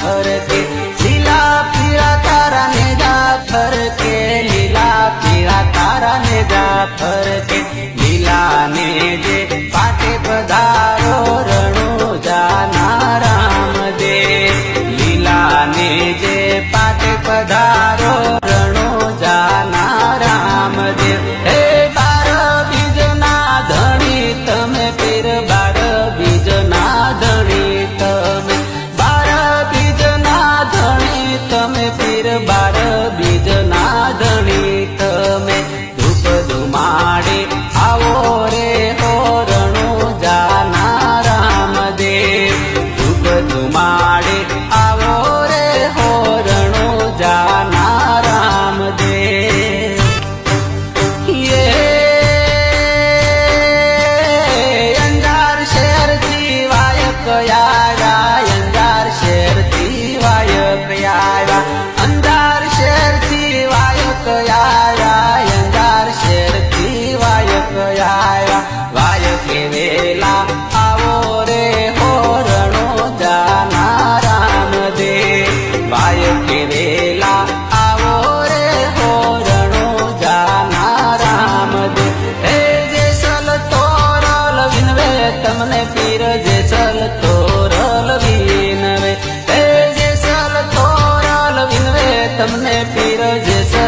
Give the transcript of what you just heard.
भर के सिला फिरा तारा ಬಿಜನಾದಳಿತ વેલા આવો રે હોરણો જાના રામ દે ભાઈ કે વેલા આવો રે હોરણો જાના રામ દે હે જેસલ તમને પીર જેસલ